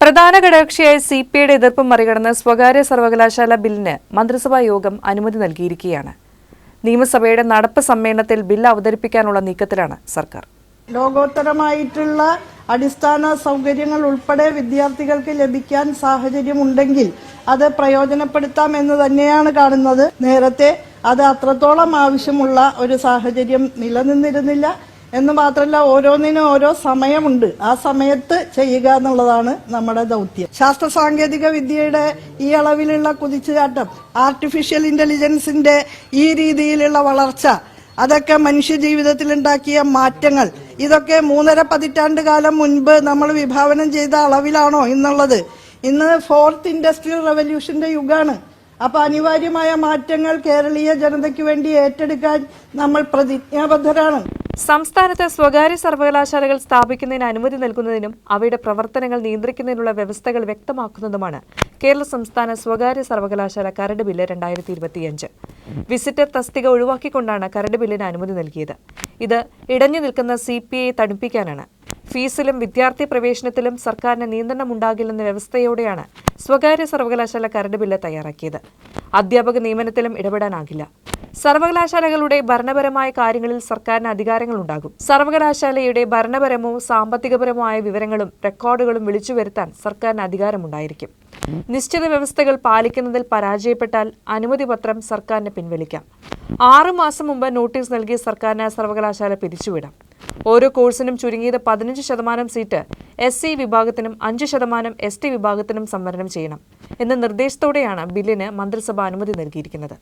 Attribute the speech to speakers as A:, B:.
A: പ്രധാന ഘടകകക്ഷിയായ C P ഐയുടെ എതിർപ്പ് മറികടന്ന് സ്വകാര്യ സർവകലാശാല ബില്ലിന് മന്ത്രിസഭാ യോഗം അനുമതി നൽകിയിരിക്കുകയാണ്. നിയമസഭയുടെ നടപ്പ് സമ്മേളനത്തിൽ ബിൽ അവതരിപ്പിക്കാനുള്ള നീക്കത്തിലാണ് സർക്കാർ.
B: ലോകോത്തരമായിട്ടുള്ള അടിസ്ഥാന സൗകര്യങ്ങൾ ഉൾപ്പെടെ വിദ്യാർത്ഥികൾക്ക് ലഭിക്കാൻ സാഹചര്യമുണ്ടെങ്കിൽ അത് പ്രയോജനപ്പെടുത്താം എന്ന് തന്നെയാണ് കാണുന്നത്. നേരത്തെ അത് അത്രത്തോളം ആവശ്യമുള്ള ഒരു സാഹചര്യം നിലനിന്നിരുന്നില്ല. എന്ന് മാത്രമല്ല ഓരോന്നിനും ഓരോ സമയമുണ്ട്. ആ സമയത്ത് ചെയ്യുക എന്നുള്ളതാണ് നമ്മുടെ ദൗത്യം. ശാസ്ത്ര സാങ്കേതിക വിദ്യയുടെ ഈ അളവിലുള്ള കുതിച്ചുചാട്ടം ആർട്ടിഫിഷ്യൽ ഇന്റലിജൻസിന്റെ ഈ രീതിയിലുള്ള വളർച്ച അതൊക്കെ മനുഷ്യ ജീവിതത്തിൽ ഉണ്ടാക്കിയ മാറ്റങ്ങൾ ഇതൊക്കെ മൂന്നര പതിറ്റാണ്ട് കാലം മുൻപ് നമ്മൾ വിഭാവനം ചെയ്ത അളവിലാണോ എന്നുള്ളത്. ഇന്ന് ഫോർത്ത് ഇൻഡസ്ട്രിയൽ റവല്യൂഷന്റെ യുഗമാണ് അപ്പൊ അനിവാര്യമായ മാറ്റങ്ങൾ കേരളീയ ജനതയ്ക്ക് വേണ്ടി ഏറ്റെടുക്കാൻ നമ്മൾ പ്രതിജ്ഞാബദ്ധരാണ്.
A: സംസ്ഥാനത്ത് സ്വകാര്യ സർവകലാശാലകൾ സ്ഥാപിക്കുന്നതിന് അനുമതി നൽകുന്നതിനും അവയുടെ പ്രവർത്തനങ്ങൾ നിയന്ത്രിക്കുന്നതിനുള്ള വ്യവസ്ഥകൾ വ്യക്തമാക്കുന്നതുമാണ് കേരള സംസ്ഥാന സ്വകാര്യ സർവകലാശാല കരട് ബില്ല് രണ്ടായിരത്തി ഇരുപത്തിയഞ്ച് വിസിറ്റർ തസ്തിക ഒഴിവാക്കിക്കൊണ്ടാണ് കരട് ബില്ലിന് അനുമതി നൽകിയത്. ഇത് ഇടഞ്ഞു നിൽക്കുന്ന സി പി ഐ തണുപ്പിക്കാനാണ്. ഫീസിലും വിദ്യാർത്ഥി പ്രവേശനത്തിലും സർക്കാരിന് നിയന്ത്രണം ഉണ്ടാകില്ലെന്ന വ്യവസ്ഥയോടെയാണ് സ്വകാര്യ സർവകലാശാല കരട് ബില്ല് തയ്യാറാക്കിയത്. അധ്യാപക നിയമനത്തിലും ഇടപെടാനാകില്ല. സർവകലാശാലകളുടെ ഭരണപരമായ കാര്യങ്ങളിൽ സർക്കാരിന് അധികാരങ്ങളുണ്ടാകും. സർവകലാശാലയുടെ ഭരണപരമോ സാമ്പത്തികപരമോ ആയ വിവരങ്ങളും റെക്കോർഡുകളും വിളിച്ചു വരുത്താൻ സർക്കാരിന് അധികാരമുണ്ടായിരിക്കും. നിശ്ചിത വ്യവസ്ഥകൾ പാലിക്കുന്നതിൽ പരാജയപ്പെട്ടാൽ അനുമതി പത്രം സർക്കാരിന് പിൻവലിക്കാം. ആറു മാസം മുമ്പ് നോട്ടീസ് നൽകി സർക്കാരിന് സർവകലാശാല പിരിച്ചുവിടാം. ഓരോ കോഴ്സിനും ചുരുങ്ങിയത് പതിനഞ്ച് ശതമാനം സീറ്റ് എസ് സി വിഭാഗത്തിനും അഞ്ച് ശതമാനം എസ് ടി വിഭാഗത്തിനും സംവരണം ചെയ്യണം എന്ന നിർദ്ദേശത്തോടെയാണ് ബില്ലിന് മന്ത്രിസഭ അനുമതി നൽകിയിരിക്കുന്നത്.